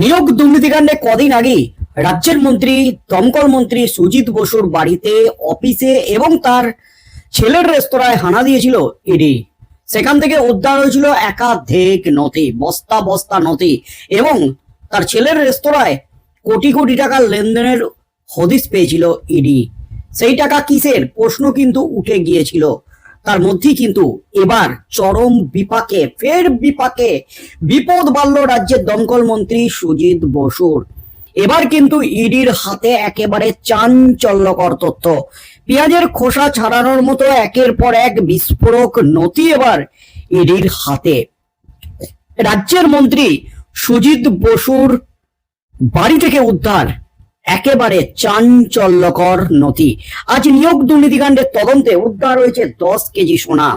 নিয়োগ দুর্নীতিকাণ্ডে কদিন আগে রাজ্যের মন্ত্রী, দমকল মন্ত্রী সুজিত বসুর বাড়িতে অফিসে এবং তার ছেলের রেস্তোরাঁয় হানা দিয়েছিল ইডি। সেখান থেকে উদ্ধার হয়েছিল একাধিক নথি, বস্তা বস্তা নথি এবং তার ছেলের রেস্তোরাঁয় কোটি কোটি টাকার লেনদেনের হদিস পেয়েছিল ইডি। সেই টাকা কিসের? প্রশ্ন কিন্তু উঠে গিয়েছিল। তার মধ্যেই কিন্তু এবার চরম বিপাকে, ফের বিপাকে বিপদ বাড়ল রাজ্যের দমকল মন্ত্রী সুজিত বসুর। এবার কিন্তু ইডির হাতে একেবারে চাঞ্চল্যকর তথ্য। পেঁয়াজের খোসা ছাড়ানোর মতো একের পর এক বিস্ফোরক নথি এবার ইডির হাতে। রাজ্যের মন্ত্রী সুজিত বসুর বাড়ি থেকে উদ্ধার একেবারে চাঞ্চল্যকর নথি। আজ নিয়োগ দুর্নীতিকাণ্ডের তদন্তে উদ্ধার হয়েছে দশ কেজি সোনা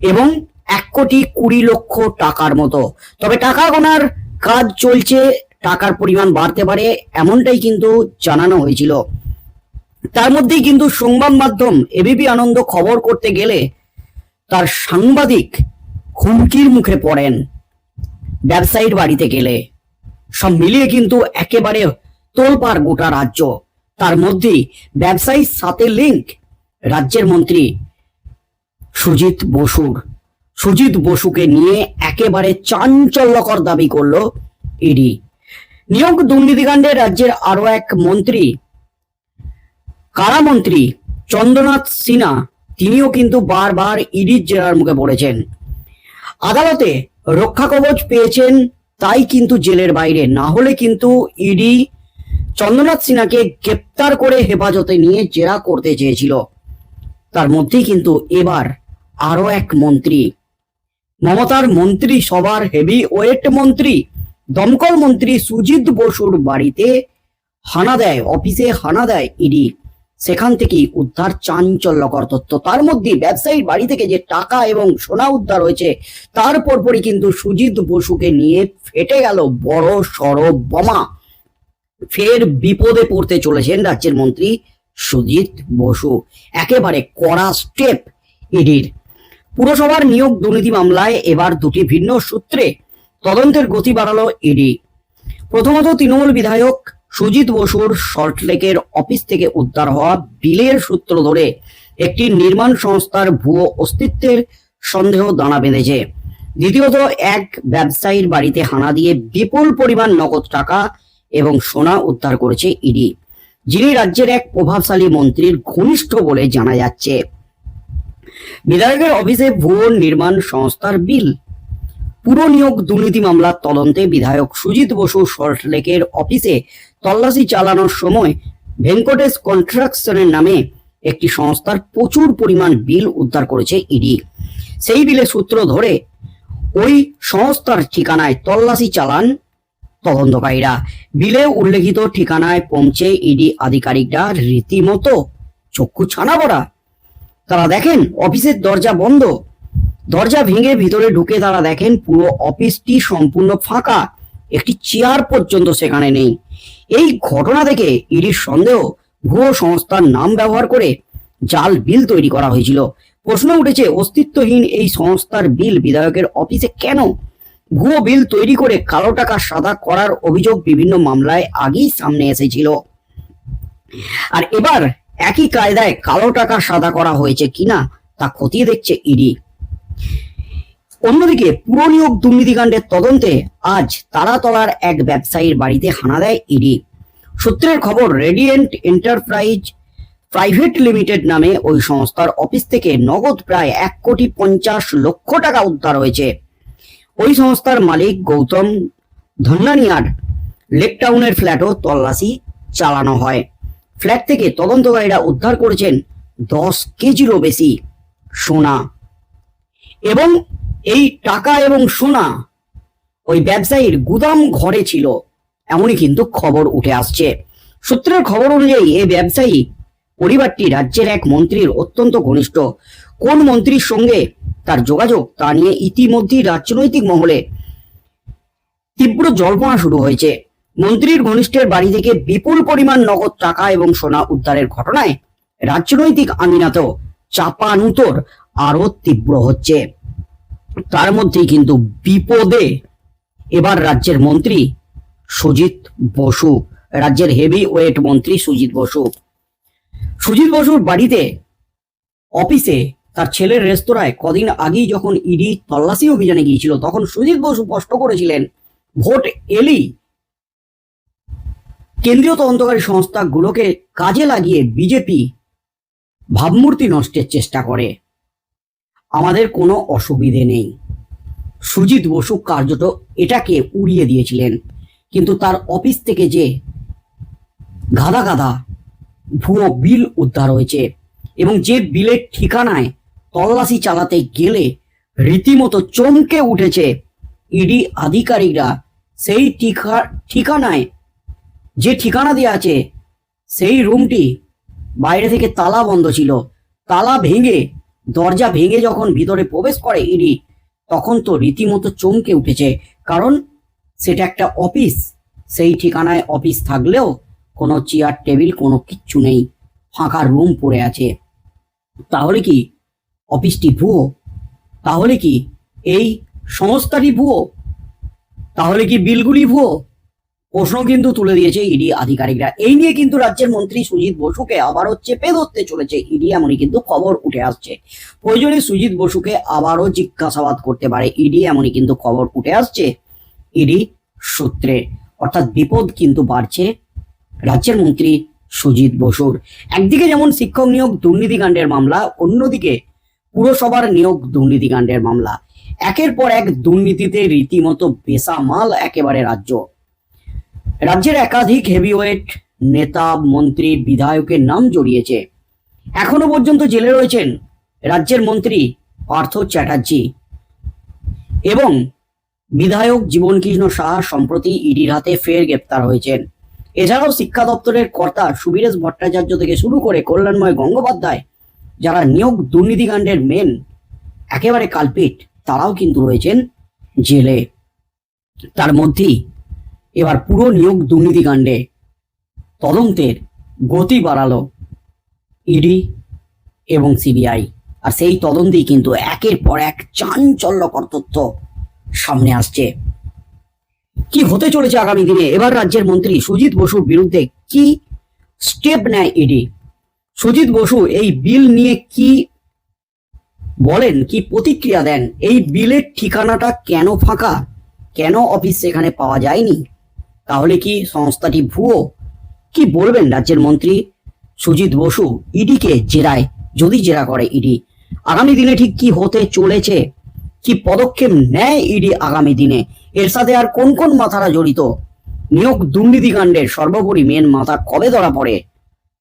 এবং এক কোটি কুড়ি লক্ষ টাকার মতো। তবে টাকা গোনার কাজ চলছে, টাকার পরিমাণ বাড়তে পারে, এমনটাই কিন্তু জানানো হয়েছিল। তার মধ্যেই কিন্তু সংবাদ মাধ্যম এবিপি আনন্দ খবর করতে গেলে তার সাংবাদিক হুমকির মুখে পড়েন। ব্যবসায়ীর বাড়িতে গেলে। সব মিলিয়ে কিন্তু একেবারে তোলপাড় গোটা রাজ্য। তার মধ্যেই ব্যবসায়ীর সাথে লিঙ্ক রাজ্যের মন্ত্রী সুজিত বসুর। সুজিত বসুকে নিয়ে একেবারে চাঞ্চল্যকর দাবি করল ইডি নিয়োগ দুর্নীতিকাণ্ডে রাজ্যের আরও এক মন্ত্রী। কারামন্ত্রী চন্দ্রনাথ সিনহা, তিনিও কিন্তু বারবার ইডির জেরার মুখে পড়েছেন। আদালতে রক্ষা কবচ পেয়েছেন, তাই কিন্তু জেলের বাইরে। না হলে কিন্তু ইডি চন্দ্রনাথ সিনহাকে গ্রেপ্তার করে হেফাজতে নিয়ে জেরা করতে চেয়েছিল। তার মধ্যেই কিন্তু এবার আরও এক মন্ত্রী। মমতার মন্ত্রী সবার হেভি ওয়েট মন্ত্রী, দমকল মন্ত্রী সুজিত বসুর বাড়িতে হানা দেয়, অফিসে হানা দেয় ইডি। সেখান থেকেই উদ্ধার চাঞ্চল্যকর তথ্য। তার মধ্যে ব্যবসায়ীর বাড়ি থেকে যে টাকা এবং সোনা উদ্ধার হয়েছে, তার পরপরই কিন্তু সুজিত বসুকে নিয়ে ফেটে গেল বড় সড় বোমা। ফের বিপদে পড়তে চলেছেন রাজ্যের মন্ত্রী সুজিত বসু। একেবারে কড়া স্টেপ ইডির। পুরসভার নিয়োগ দুর্নীতি মামলায় এবার দুটি ভিন্ন সূত্রে তদন্তের গতি বাড়ালো ইডি। প্রথমত তৃণমূল বিধায়ক সুজিত বসুর সল্টলেকের অফিস থেকে উদ্ধার হওয়া বিলের সূত্র ধরে একটি নির্মাণ সংস্থার ভুয়ো অস্তিত্বের সন্দেহ দানা বেঁধেছে। দ্বিতীয়ত, এক ব্যবসায়ীর বাড়িতে হানা দিয়ে বিপুল পরিমাণ নগদ টাকা এবং সোনা উদ্ধার করেছে ইডি। যিনি রাজ্যের এক প্রভাবশালী মন্ত্রীর ঘনিষ্ঠ বলে জানা যাচ্ছে। বিধায়কের অফিসে ভুয়ো নির্মাণ সংস্থার বিল। পুরো নিয়োগ দুর্নীতি মামলার তদন্তে বিধায়ক সুজিত বসু সল্টলেকের অফিসে তল্লাশি চালানোর সময় ভেঙ্কটেশ কন্ট্রাকশনের নামে একটি সংস্থার প্রচুর পরিমাণ বিল উদ্ধার করেছে ইডি। সেই বিলে সূত্র ধরে ওই সংস্থার ঠিকানায় তল্লাশি চালান তদন্তকারীরা বিলে উল্লেখিত ঠিকানায় পৌঁছে ইডি আধিকারিকরা রীতিমতো চক্ষু ছানা পড়া তারা দেখেন, অফিসের দরজা বন্ধ। দরজা ভেঙে ভিতরে ঢুকে তারা দেখেন, পুরো অফিসটি সম্পূর্ণ ফাঁকা। একটি চেয়ার পর্যন্ত সেখানে নেই। এই ঘটনা থেকে ইডির সন্দেহ, ভুয়ো সংস্থার নাম ব্যবহার করে জাল বিল তৈরি করা হয়েছিল। প্রশ্ন উঠেছে, অস্তিত্বহীন এই সংস্থার বিল বিধায়কের অফিসে কেন? ভুয়ো বিল তৈরি করে কালো টাকা সাদা করার অভিযোগ বিভিন্ন মামলায় আগেই সামনে এসেছিল। আর এবার একই কায়দায় কালো টাকা সাদা করা হয়েছে কিনা তা খতিয়ে দেখছে ইডি। অন্যদিকে পুরো নিয়োগ দুর্নীতিকাণ্ডের তদন্তে আজ তারাতলার এক ব্যবসায়ীর বাড়িতে হানা দেয় ইডি। সূত্রের খবর, রেডিয়েন্ট এন্টারপ্রাইজ প্রাইভেট লিমিটেড নামে ওই সংস্থার অফিস থেকে নগদ প্রায় এক কোটি পঞ্চাশ লক্ষ টাকা উদ্ধার হয়েছে। ওই সংস্থার মালিক গৌতম ধন্যানিয়ার লেকটাউনের ফ্ল্যাটও তল্লাশি চালানো হয়। ফ্ল্যাট থেকে তদন্তকারীরা উদ্ধার করেছেন দশ কেজিরও বেশি সোনা। এবং এই টাকা এবং সোনা ওই ব্যবসায়ীর গুদাম ঘরে ছিল, এমনই কিন্তু খবর উঠে আসছে। সূত্রের খবর অনুযায়ী এই ব্যবসায়ী পরিবারটি রাজ্যের এক মন্ত্রীর অত্যন্ত ঘনিষ্ঠ। কোন মন্ত্রীর সঙ্গে তার যোগাযোগ তা নিয়ে ইতিমধ্যেই রাজনৈতিক মহলে তীব্র জল্পনা শুরু হয়েছে। মন্ত্রীর ঘনিষ্ঠের বাড়ি থেকে বিপুল পরিমাণ নগদ টাকা এবং সোনা উদ্ধারের ঘটনায় রাজনৈতিক আমিনাতেও চাপানুতর আরও তীব্র হচ্ছে। তার মধ্যেই কিন্তু বিপদে এবার রাজ্যের মন্ত্রী সুজিত বসু, রাজ্যের হেভি ওয়েট মন্ত্রী সুজিত বসু। সুজিত বসুর বাড়িতে অফিসে তার ছেলের রেস্তোরাঁয় কদিন আগেই যখন ইডি তল্লাশি অভিযানে গিয়েছিল, তখন সুজিত বসু স্পষ্ট করেছিলেন, ভোট এলেই কেন্দ্রীয় তদন্তকারী সংস্থাগুলোকে কাজে লাগিয়ে বিজেপি ভাবমূর্তি নষ্টের চেষ্টা করে। আমাদের কোনো অসুবিধে নেই। সুজিত বসু কার্যত এটাকে উড়িয়ে দিয়েছিলেন, কিন্তু তার অফিস থেকে যে গাদা গাদা ভুয়ো বিল উদ্ধার হয়েছে এবং যে বিলের ঠিকানায় তল্লাশি চালাতে গেলে রীতিমতো চমকে উঠেছে ইডি আধিকারিকরা। সেই ঠিকা, ঠিকানায় যে ঠিকানা দেওয়া আছে, সেই রুমটি বাইরে থেকে তালা বন্ধ ছিল। তালা ভেঙে, দরজা ভেঙে যখন ভিতরে প্রবেশ করে ইডি, তখন তো রীতিমতো চমকে উঠেছে। কারণ সেটা একটা অফিস। সেই ঠিকানায় অফিস থাকলেও কোনো চেয়ার, টেবিল, কোনো কিচ্ছু নেই। ফাঁকা রুম পড়ে আছে। তাহলে কি অফিসটি ভুয়ো, তাহলে কি এই সংস্থাটি ভুয়ো? তাহলে কি বিলগুলি ভুয়ো? প্রশ্ন কিন্তু তুলে দিয়েছে ইডি আধিকারিকরা। এই নিয়ে কিন্তু রাজ্যের মন্ত্রী সুজিত বসুকে আবারও চেপে ধরতে চলেছে ইডি, এমনই কিন্তু খবর উঠে আসছে। প্রয়োজনে সুজিত বসুকে আবারও জিজ্ঞাসাবাদ করতে পারে ইডি, এমনই কিন্তু খবর উঠে আসছে ইডি সূত্রে। অর্থাৎ বিপদ কিন্তু বাড়ছে রাজ্যের মন্ত্রী সুজিত বসুর। একদিকে যেমন শিক্ষক নিয়োগ দুর্নীতিকাণ্ডের মামলা, অন্যদিকে পুরসভার নিয়োগ দুর্নীতিকাণ্ডের মামলা। একের পর এক দুর্নীতিতে রীতিমতো বেসামাল একেবারে রাজ্য। রাজ্যের একাধিক হেভিওয়েট নেতা, মন্ত্রী, বিধায়কের নাম জড়িয়েছে। এখনও পর্যন্ত জেলে রয়েছেন রাজ্যের মন্ত্রী পার্থ চ্যাটার্জি এবং বিধায়ক জীবনকৃষ্ণ সাহা সম্প্রতি ইডির হাতে ফের গ্রেপ্তার হয়েছেন। এছাড়াও শিক্ষা দপ্তরের কর্তা সুবীরেশ ভট্টাচার্য থেকে শুরু করে কল্যাণময় গঙ্গোপাধ্যায় যারা নিয়োগ দুর্নীতিকাণ্ডের মেন একেবারে কালপিট তারাও কিন্তু রয়েছেন জেলে। তার মধ্যেই এবার পুরো নিয়োগ দুর্নীতিকাণ্ডে তদন্তের গতি বাড়ালো ইডি এবং সিবিআই আর সেই তদন্তেই কিন্তু একের পর এক চাঞ্চল্যকর তথ্য সামনে আসছে। কি হতে চলেছে আগামী দিনে? এবার রাজ্যের মন্ত্রী সুজিত বসুর বিরুদ্ধে কি স্টেপ নেয় ইডি সুজিত বসু এই বিল নিয়ে কি বলেন, কি প্রতিক্রিয়া দেন? এই বিলের ঠিকানাটা কেন ফাঁকা? কেন অফিস সেখানে পাওয়া যায়নি? তাহলে কি সংস্থাটি ভুয়ো? কি বলবেন রাজ্যের মন্ত্রী সুজিত বসু? ইডিকে জেরায়, যদি জেরা করে ইডি। আগামী দিনে ঠিক কি হতে চলেছে? কি পদক্ষেপ নেয় ইডি আগামী দিনে? এর সাথে আর কোন কোন মাথারা জড়িত? নিয়োগ দুর্নীতিকাণ্ডের সর্বোপরি মেন মাথা কবে ধরা পড়ে?